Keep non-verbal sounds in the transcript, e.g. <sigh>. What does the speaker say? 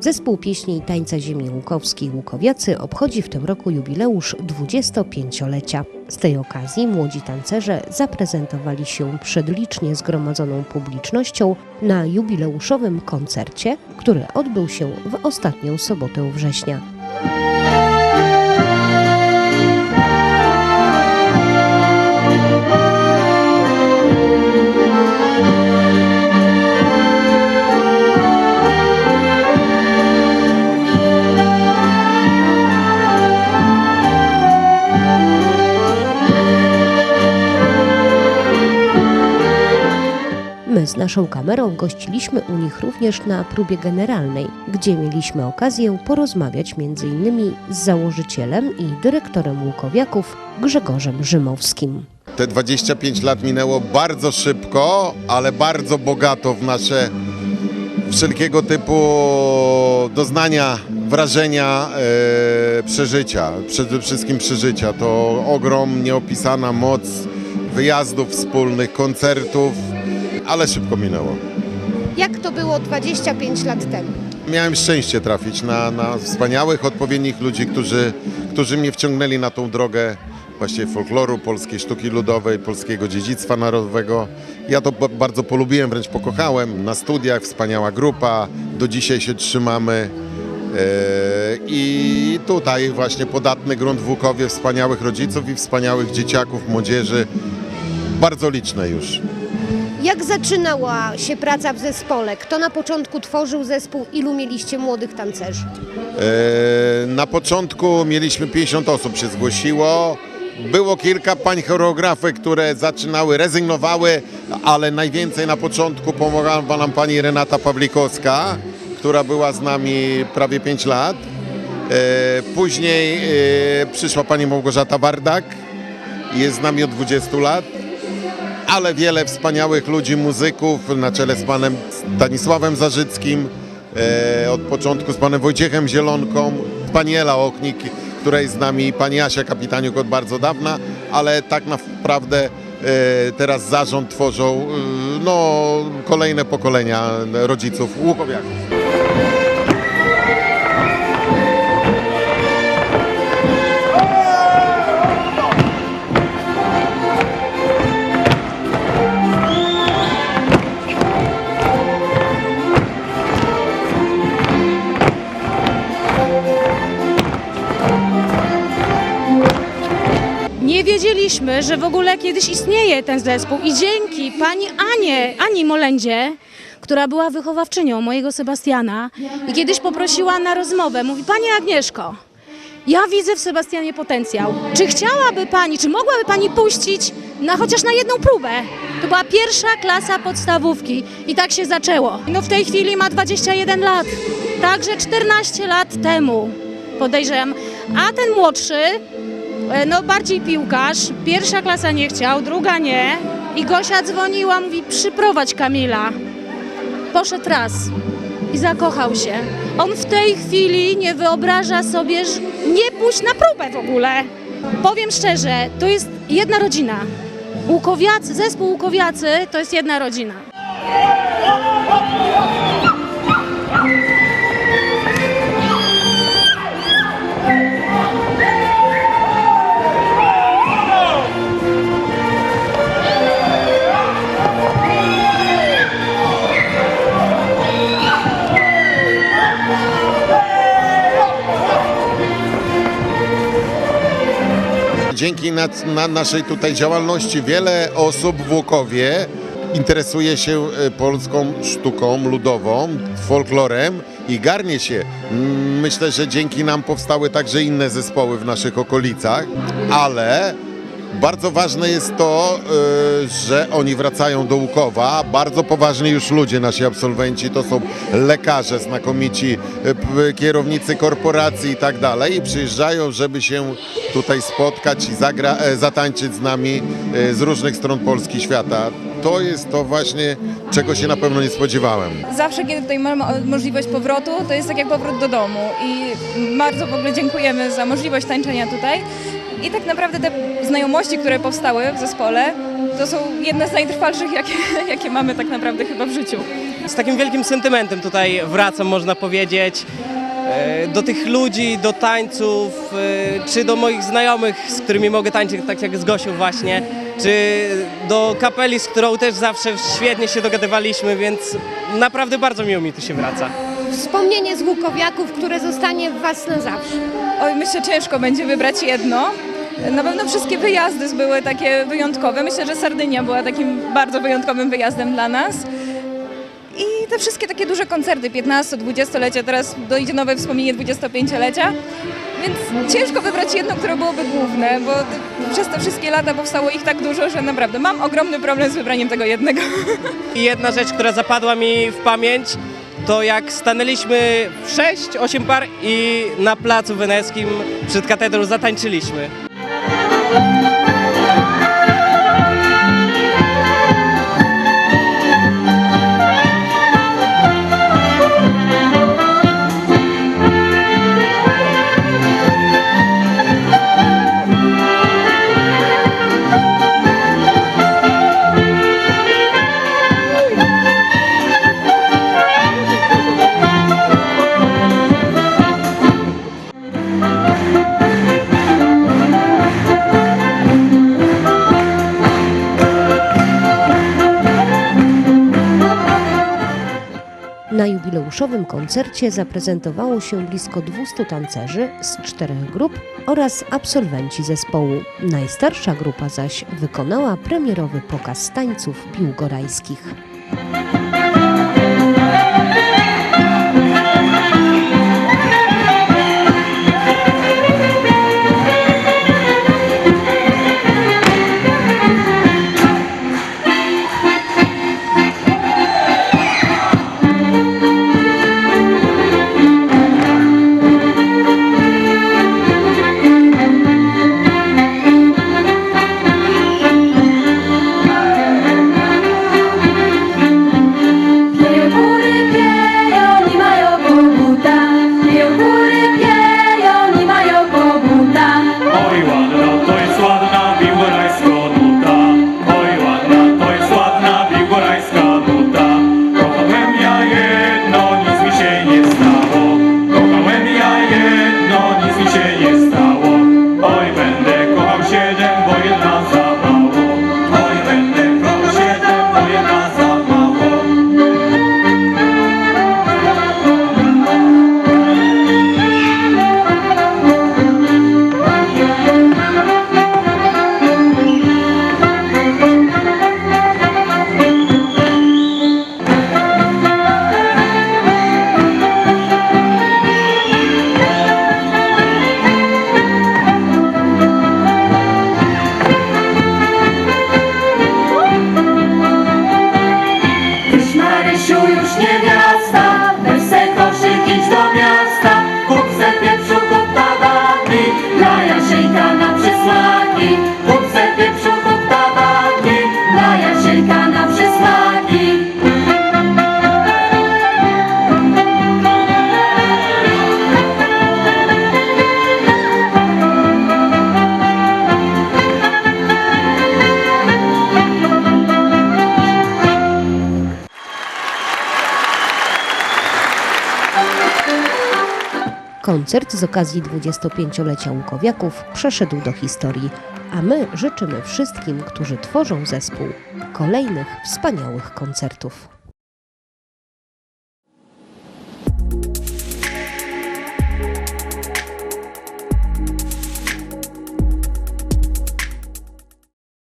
Zespół pieśni i tańca ziemi łukowskiej Łukowiacy obchodzi w tym roku jubileusz 25-lecia. Z tej okazji młodzi tancerze zaprezentowali się przed licznie zgromadzoną publicznością na jubileuszowym koncercie, który odbył się w ostatnią sobotę września. Z naszą kamerą gościliśmy u nich również na próbie generalnej, gdzie mieliśmy okazję porozmawiać m.in. z założycielem i dyrektorem Łukowiaków Grzegorzem Rzymowskim. Te 25 lat minęło bardzo szybko, ale bardzo bogato w nasze wszelkiego typu doznania, wrażenia, e, przeżycia. Przede wszystkim przeżycia. To ogrom, nieopisana moc wyjazdów wspólnych, koncertów, ale szybko minęło. Jak to było 25 lat temu? Miałem szczęście trafić na, na wspaniałych, odpowiednich ludzi, którzy, którzy mnie wciągnęli na tą drogę właśnie folkloru, polskiej sztuki ludowej, polskiego dziedzictwa narodowego. Ja to ba- bardzo polubiłem, wręcz pokochałem. Na studiach wspaniała grupa, do dzisiaj się trzymamy. E, I tutaj właśnie podatny grunt w Łukowie, wspaniałych rodziców i wspaniałych dzieciaków, młodzieży. Bardzo liczne już. Jak zaczynała się praca w zespole? Kto na początku tworzył zespół? Ilu mieliście młodych tancerzy? E, Na początku mieliśmy 50 osób się zgłosiło. Było kilka pań choreografek, które zaczynały, rezygnowały, ale najwięcej na początku pomagała nam pani Renata Pawlikowska, która była z nami prawie 5 lat. E, Później e, przyszła pani Małgorzata Wardak, jest z nami od 20 lat ale wiele wspaniałych ludzi, muzyków na czele z panem Stanisławem Zarzyckim, e, od początku z panem Wojciechem Zielonką, pani Ela Oknik, która jest z nami, pani Asia Kapitaniuk od bardzo dawna, ale tak naprawdę e, teraz zarząd tworzą e, no, kolejne pokolenia rodziców Łukowiaków. Wiedzieliśmy, że w ogóle kiedyś istnieje ten zespół i dzięki pani Anie, Ani Molendzie, która była wychowawczynią mojego Sebastiana i kiedyś poprosiła na rozmowę, mówi Pani Agnieszko, ja widzę w Sebastianie potencjał. Czy chciałaby Pani, czy mogłaby Pani puścić na chociaż na jedną próbę? To była pierwsza klasa podstawówki i tak się zaczęło. No w tej chwili ma 21 lat, także 14 lat temu podejrzewam. A ten młodszy No bardziej piłkarz. Pierwsza klasa nie chciał, druga nie. I Gosia dzwoniła, mówi przyprowadź Kamila. Poszedł raz i zakochał się. On w tej chwili nie wyobraża sobie, że nie pójść na próbę w ogóle. Powiem szczerze, to jest jedna rodzina. Łukowiacy, zespół Łukowiacy to jest jedna rodzina. Dzięki na, na naszej tutaj działalności wiele osób w Łukowie interesuje się e, polską sztuką ludową, folklorem i garnie się. Myślę, że dzięki nam powstały także inne zespoły w naszych okolicach, ale bardzo ważne jest to, e, że oni wracają do Łukowa. Bardzo poważni już ludzie, nasi absolwenci, to są lekarze znakomici, p- kierownicy korporacji i tak dalej. I przyjeżdżają, żeby się tutaj spotkać i zagra, e, zatańczyć z nami e, z różnych stron Polski świata. To jest to właśnie, czego się na pewno nie spodziewałem. Zawsze, kiedy tutaj mamy możliwość powrotu, to jest tak jak powrót do domu i bardzo w ogóle dziękujemy za możliwość tańczenia tutaj. I tak naprawdę te znajomości, które powstały w zespole, to są jedne z najtrwalszych, jakie, <laughs> jakie mamy tak naprawdę chyba w życiu. z takim wielkim sentymentem tutaj wracam, można powiedzieć. E, Do tych ludzi, do tańców, e, czy do moich znajomych, z którymi mogę tańczyć, tak jak z Gosią właśnie, czy do kapeli, z którą też zawsze świetnie się dogadywaliśmy, więc naprawdę bardzo miło mi tu się wraca. Wspomnienie z Łukowiaków, które zostanie w Was na zawsze. Oj, myślę, ciężko będzie wybrać jedno. Na pewno wszystkie wyjazdy były takie wyjątkowe. Myślę, że Sardynia była takim bardzo wyjątkowym wyjazdem dla nas. I te wszystkie takie duże koncerty, 15-20-lecia, teraz dojdzie nowe wspomnienie 25-lecia. Więc ciężko wybrać jedno, które byłoby główne, bo przez te wszystkie lata powstało ich tak dużo, że naprawdę mam ogromny problem z wybraniem tego jednego. <laughs> I jedna rzecz, która zapadła mi w pamięć, to jak stanęliśmy w 6-8 par i na placu weneckim przed katedrą zatańczyliśmy. Na jubileuszowym koncercie zaprezentowało się blisko 200 tancerzy z czterech grup oraz absolwenci zespołu. Najstarsza grupa zaś wykonała premierowy pokaz tańców biłgorajskich. Koncert z okazji 25-lecia Łukowiaków przeszedł do historii, a my życzymy wszystkim, którzy tworzą zespół, kolejnych wspaniałych koncertów.